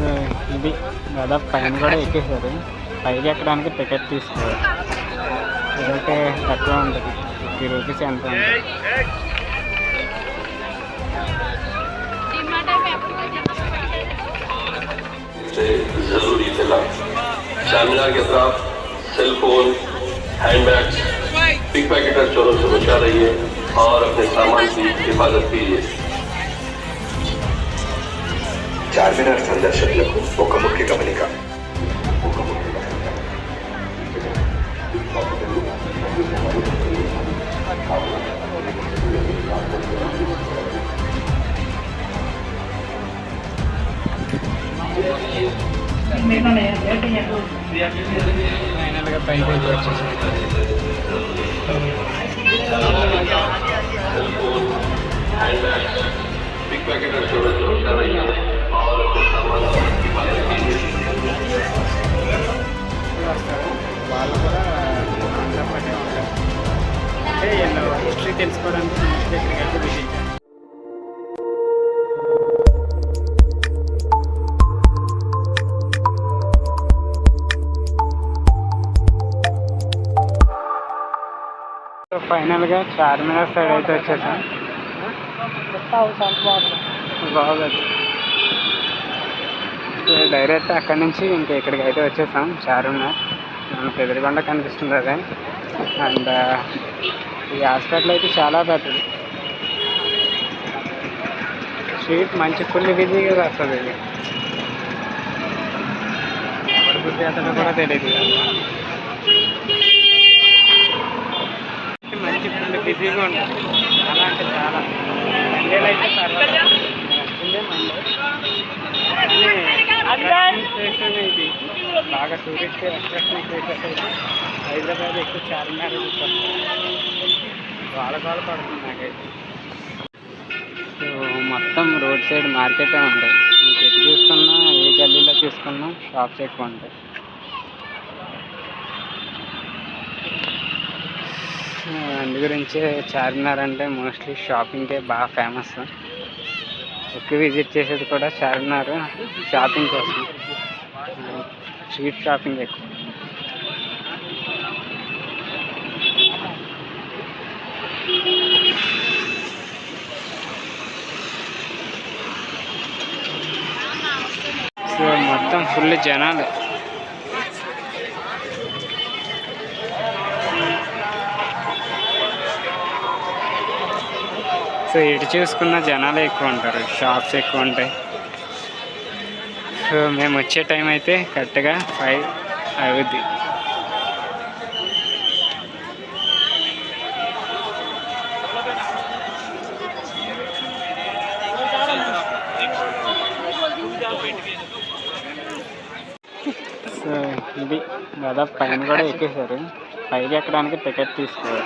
So ఇది దాదాపు పైన కూడా ఎక్కేసారు పైకి ఎక్కడానికి టికెట్ తీసుకోవాలి ఇదైతే తక్కువ ఉంటుంది ఫిఫ్టీ రూపీస్ ఎంత ఉంటుంది से जरूरी इतला चामिनार के साथ cell phone handbags pickpocketer चोरों से बचा रहिए और अपने सामान की हिफाजत कीजिए చార్మినార్ సందర్శకులకు ఒక ముఖ్య గమనిక పైకి వచ్చేసి బిగ్ ప్యాకెట్ అంటే వీళ్ళు హిస్టరీ తెలుసుకోవడానికి దగ్గరికి వెళ్ళి విజిట్ సో ఫైనల్గా చార్మినార్ సైడ్ అయితే వచ్చేసాం. బాగుంది. సో డైరెక్ట్ అక్కడి నుంచి ఇంకా ఇక్కడికి అయితే వచ్చేసాం. చార్మినార్. మనకు ఎదురుగొండ కనిపిస్తుంది అదే. అండ్ ఈ హాస్పిటల్ అయితే చాలా పెద్దది. స్ట్రీట్ మంచి ఫుల్ బిజీగా వస్తుంది. ఇది ఎవరి బుద్ధి అతను కూడా తెలియదు మంచి ఫుల్ బిజీగా ఉంటుంది. చాలా అంటే చాలా. మండేలు అయితే ఇది బాగా టూరిస్ట్ అట్రాక్షన్ ప్లేసెస్ అయితే హైదరాబాద్ ఎక్కువ చార్మినార్ వాళ్ళ వాళ్ళ పడుతుంది నాకైతే సో మొత్తం రోడ్ సైడ్ మార్కెటే ఉంటాయి మీకు ఎటు చూసుకున్నా ఏ గల్లీలో చూసుకున్నా షాప్స్ ఎక్కువ ఉంటాయి అందు గురించే చార్మినార్ అంటే మోస్ట్లీ షాపింగ్కే బాగా ఫేమస్. ఎక్కువ విజిట్ చేసేది కూడా చార్మినార్ షాపింగ్ కోసం. స్ట్రీట్ షాపింగ్ ఎక్కువ. సో మొత్తం ఫుల్ జనాలు. సో ఎటు చూసుకున్న జనాలు ఎక్కువ ఉంటారు షాప్స్ ఎక్కువ ఉంటాయి. సో మేము వచ్చే టైం అయితే కరెక్ట్గా ఫైవ్ అవుద్ది. సో ఇది దాదాపు పైన కూడా ఎక్కేసారు పైకి ఎక్కడానికి టికెట్ తీసుకోవాలి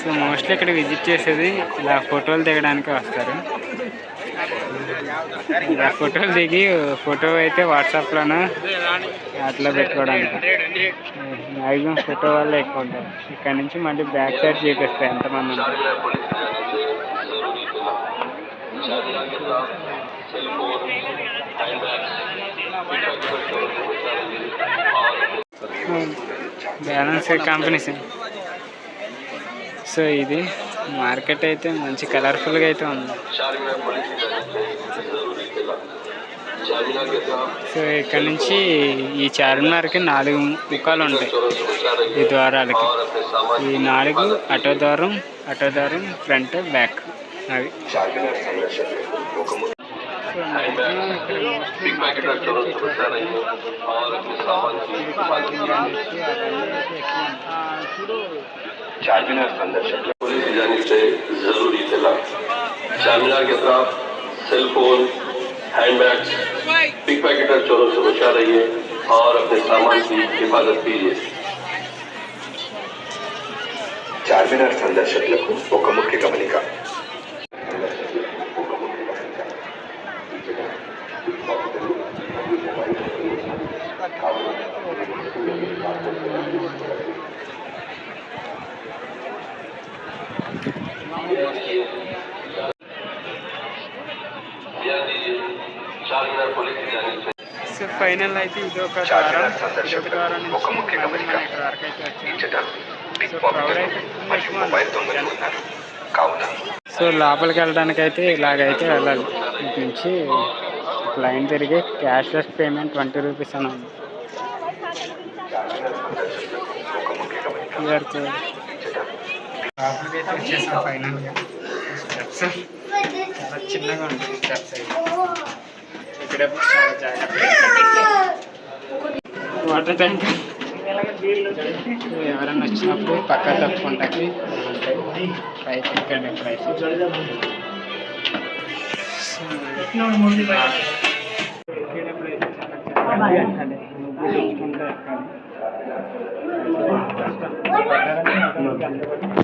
సో మోస్ట్లీ ఇక్కడ విజిట్ చేసేది ఇలా ఫోటోలు దిగడానికి వస్తారు. ఇలా ఫోటోలు దిగి ఫోటో అయితే వాట్సాప్లోనూ అట్లా పెట్టుకోవడానికి. మ్యాక్సిమం ఫోటో వాళ్ళే ఎక్కువ ఉంటారు. ఇక్కడ నుంచి మళ్ళీ బ్యాక్ సైడ్ చూపిస్తాయి ఎంతమంది ఉంటారు బ్యాలెన్స్ కంపెనీస్ సో ఇది మార్కెట్ అయితే మంచి కలర్ఫుల్గా అయితే ఉంది. సో ఇక్కడ నుంచి ఈ చార్మినార్కి నాలుగు ముఖాలు ఉంటాయి. ఈ ద్వారాలకి. ఈ నాలుగు అటో ద్వారం అటో ద్వారం ఫ్రంట్ బ్యాక్ అవి. बिग चार मीनार के अंदर पुलिस की जानी से ज़रूरी इतला चार मीनार के अतराफ सेलफोन हैंडबैग्स बिग पैकेट और चोरों से बचा रही है और अपने सामान की हिफाजत कीजिए चार मीनार संदर्शक लघु और मुख्य गमनिका से సో ఫైనల్ అయితే ఇది ఒక చార్మినార్ ఇది ఒక ద్వారం నుంచి మళ్ళీ మనం ఇక్కడ వరకు అయితే సో అయితే లోపలికి వెళ్ళడానికి అయితే ఇలాగైతే వెళ్ళాలి. ఇటు నుంచి లైన్ తిరిగి క్యాష్లెస్ పేమెంట్ ట్వంటీ రూపీస్ అని ఉంది. లోపలికి అయితే వచ్చేసాం ఫైనల్గా. స్టెప్స్ చాలా చిన్నగా ఉంటాయి స్టెప్స్ అయితే. ఇక్కడ చాలా జాగ్రత్త వాటర్ ట్యాంక్ ఎవరైనా వచ్చినప్పుడు పక్క తప్పుకుంటాకి పైకి ఎక్కండి ఎప్పుడైతే ఎక్కేటప్పుడైతే చాలా జాగ్రత్తగా ఎక్కాలి.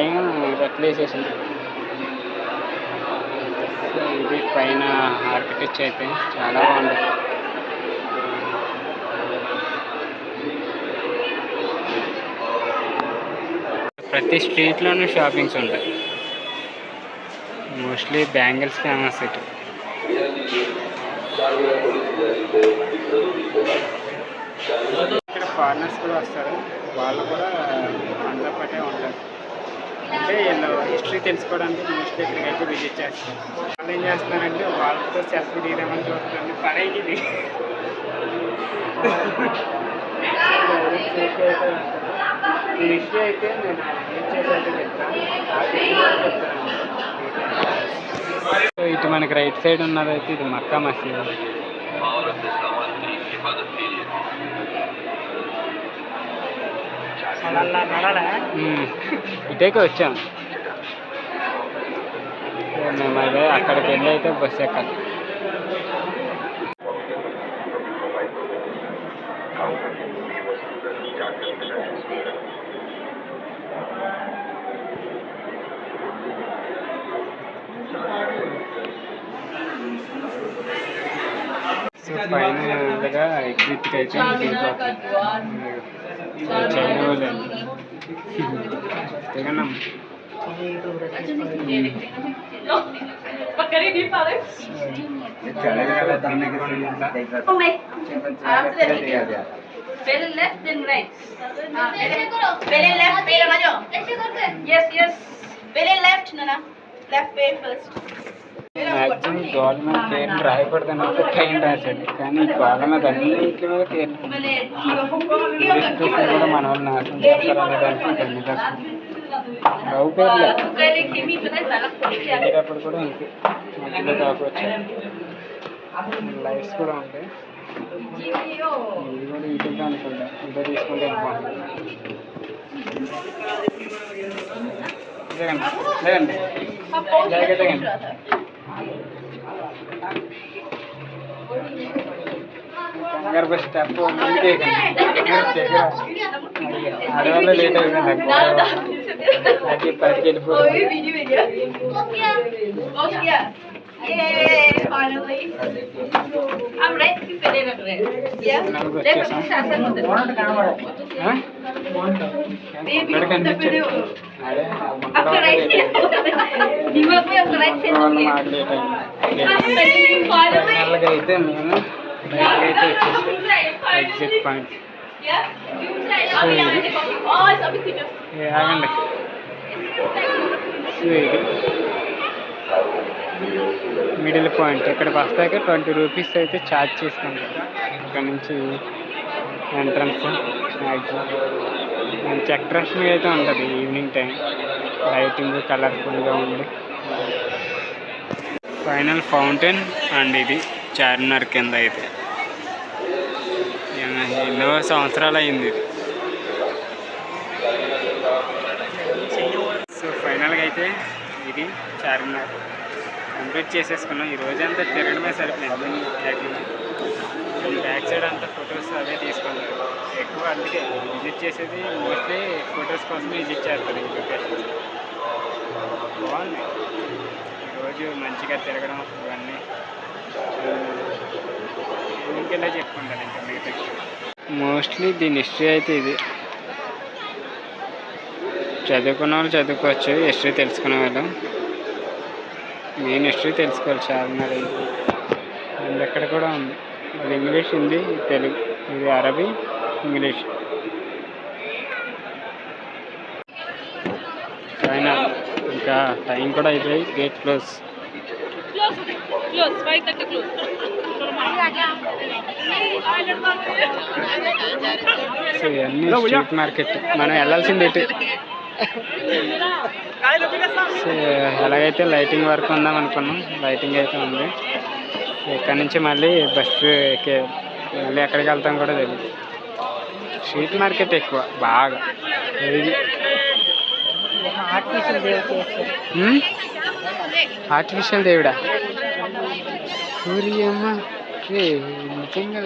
ఏం రెట్లేసేసింది ఇది పైన ఆర్కిటెక్చర్ అయితే చాలా బాగుంది. ప్రతి స్ట్రీట్లోనూ షాపింగ్స్ ఉంటాయి. మోస్ట్లీ బ్యాంగిల్స్ ఫేమస్ ఇటు ఇక్కడ ఫారినర్స్ కూడా వస్తారు. వాళ్ళు కూడా అంతా పాటే ఉంటారు. అంటే వీళ్ళు హిస్టరీ తెలుసుకోవడానికి న్యూస్ ఇక్కడికి అయితే విజిట్ చేస్తాను వాళ్ళు ఏం చేస్తున్నారంటే వాళ్ళతో సెల్ఫీ దిగదామని చూస్తున్నాను పడేకి ఇది ఈ విషయం అయితే నేను ఏం చేసి చెప్తాను ఇటు మనకి రైట్ సైడ్ ఉన్నదైతే ఇది మక్కా మసీదు. ఇటేకే వచ్చాం సో మేము అదే అక్కడికి వెళ్ళి అయితే బస్సు ఎక్కాలి కావున ఈ వస్తువులను జాగ్రత్తగా చూసుకుంటారు సో ఫైనల్గా ఎగ్జిట్కి అయితే पहले लेफ़्ट देन राइट पहले लेफ़्ट पे लगा यस यस पहले लेफ़्ट ना ना लेफ़्ट पे फ़र्स्ट మ్యాక్సిమం గవర్నమెంట్ ఏం రాయకూడదని ట్రైన్ రాశాడు కానీ గవర్నమెంట్ అన్నింటి మీద చూసి కూడా మన వాళ్ళు నాశనం చేస్తారనే దానికి ఇవన్నీ రాశాం రావు పేర్లేటప్పుడు కూడా ఇంకే మధ్యలో కాకపోవచ్చు లైఫ్స్ కూడా ఉంటాయి ఇది కూడా ఇంటిగా అనుకుంటా ఇంత తీసుకుంటే బాగుంటుంది లేదండి లేదండి లేదండి nervous. I don't you. Finally. I'm right. Yeah, I'm going to the house. అయితే వచ్చేసాం ఎగ్జిట్ పాయింట్ ఆగండి సో ఇది మిడిల్ పాయింట్ ఇక్కడికి వస్తాక ట్వంటీ రూపీస్ అయితే ఛార్జ్ చేసుకుంటాం ఇక్కడ నుంచి ఎంట్రన్స్ మ్యాక్సిమం మంచి అట్రాక్షన్ అయితే ఉంటుంది. ఈవినింగ్ టైం లైటింగ్ కలర్ఫుల్గా ఉంది. ఫైనల్ ఫౌంటైన్ అండ్ ఇది. చార్మినార్ కింద అయితే. ఎన్నో సంవత్సరాలు అయింది ఇది. సో ఫైనల్గా అయితే ఇది చార్మినార్. కంప్లీట్ చేసేసుకున్నాం. ఈ రోజంతా తిరగడమే సరిపోయింది. Actually back side. అంతా ఫొటోస్ అవే తీసుకున్నాం ఎక్కువ అందుకే విజిట్ చేసేది మోస్ట్లీ ఫొటోస్ కోసం విజిట్ చేస్తారు ఈ లొకేషన్. బాగుంది. ఈరోజు మంచిగా తిరగడం ఇవన్నీ ఇంకెలా చెప్పుకుంటాను ఇంకా మిగతా మోస్ట్లీ దీని హిస్టరీ అయితే ఇది. చదువుకున్న వాళ్ళు చదువుకోవచ్చు హిస్టరీ తెలుసుకునే వాళ్ళు. మెయిన్ హిస్టరీ తెలుసుకోవాలి చార్మినార్ అండ్ ఎక్కడ కూడా ఉంది. అది ఇంగ్లీష్ హిందీ తెలుగు ఇది అరబీ ఇంగ్లీష్. ఫైనల్ ఇంకా టైం కూడా అయిపోయి gate close Close. Five thirty close. So ఇవన్నీ స్ట్రీట్ మార్కెట్ మనం వెళ్ళాల్సింది సో ఎలాగైతే లైటింగ్ వర్క్ ఉందాం అనుకున్నాం లైటింగ్ అయితే ఉంది ఇక్కడ నుంచి మళ్ళీ బస్సు ఎక్కే మళ్ళీ ఎక్కడికి వెళ్తాం కూడా తెలియదు స్ట్రీట్ మార్కెట్ ఎక్కువ బాగా? ఆర్టిఫిషియల్ దేవుడా? సూర్యమ్మ ఏ నిజంగా?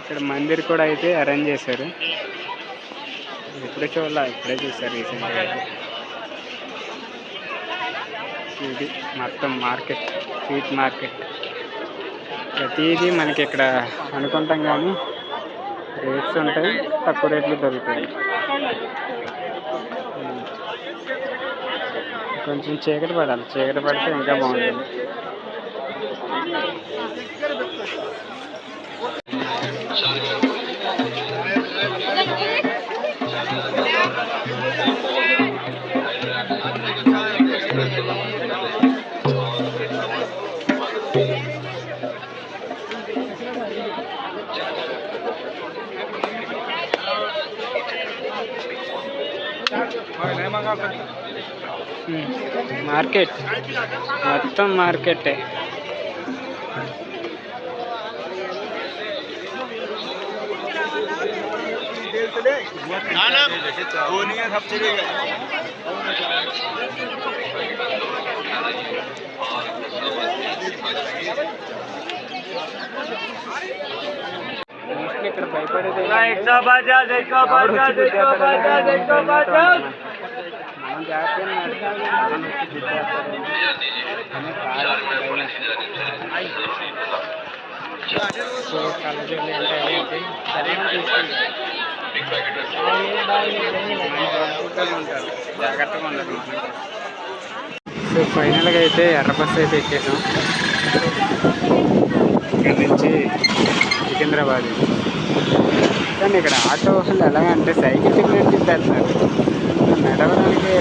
ఇక్కడ మందిర్ కూడా అయితే అరేంజ్ చేశారు. ఇప్పుడే చూడాల ఇప్పుడే చూసారు రీసెంట్గా అయితే. ఇది మొత్తం మార్కెట్ స్వీట్ మార్కెట్. ప్రతిదీ మనకి ఇక్కడ అనుకుంటాం కానీ రేట్స్ ఉంటాయి తక్కువ రేట్లు దొరుకుతాయి. కొంచెం చీకటి పడాలి చీకటి పడితే ఇంకా బాగుంటుంది. మార్కెట్ మొత్తం మార్కెటే మోస్ట్లీ ఇక్కడ భయపడేది సో కళ్ళజోళ్ళు అంటే ఏంటి సరైన తీసుకుంటారు జాగ్రత్తగా ఉండదు సో ఫైనల్గా అయితే ఎర్ర బస్సు అయితే ఎక్కేసాం. ఇక్కడ నుంచి సికింద్రాబాద్. కానీ ఇక్కడ ఆటో వాళ్ళు ఎలాగంటే సైకిల్ తిప్పినట్టు ম্যাডামের অনেকে